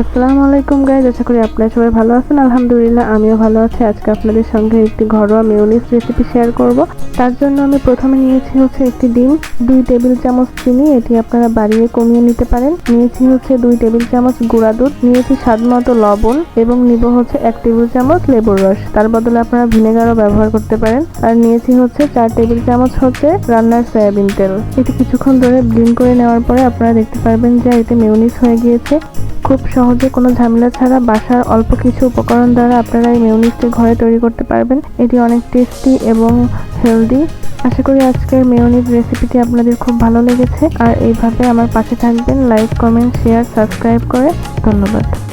আসসালামু আলাইকুম গাইজ আশা করি আপনারা সবাই ভালো আছেন। আলহামদুলিল্লাহ, আমিও ভালো আছি। আজকে আপনাদের সঙ্গে একটি ঘরোয়া মেয়োনিজ রেসিপি শেয়ার করব। তার জন্য আমি প্রথমে নিয়েছি হচ্ছে একটি ডিম, দুই টেবিল চামচ চিনি, এটি আপনারা বাড়িয়ে কমিয়ে নিতে পারেন। নিয়েছি হচ্ছে দুই টেবিল চামচ গুঁড়া দুধ, নিয়েছি স্বাদ মতো লবণ এবং নিব হচ্ছে এক টেবিল চামচ লেবুর রস। তার বদলে আপনারা ভিনেগারও ব্যবহার করতে পারেন। আর নিয়েছি হচ্ছে চার টেবিল চামচ হচ্ছে রান্নার সয়াবিন তেল। এটি কিছুক্ষণ ধরে ব্লিন করে নেওয়ার পরে আপনারা দেখতে পারবেন যে এতে মেয়োনিজ হয়ে গিয়েছে। খুব সহজে কোনো ঝামেলা ছাড়া বাসার অল্প কিছু উপকরণ দ্বারা আপনারা এই মেয়নিজটি ঘরে তৈরি করতে পারবেন। এটি অনেক টেস্টি এবং হেলদি আশা করি আজকের মেয়নিজ রেসিপিটি আপনাদের খুব ভালো লেগেছে। আর এইভাবে আমার পাশে থাকবেন। লাইক কমেন্ট শেয়ার সাবস্ক্রাইব করে। ধন্যবাদ।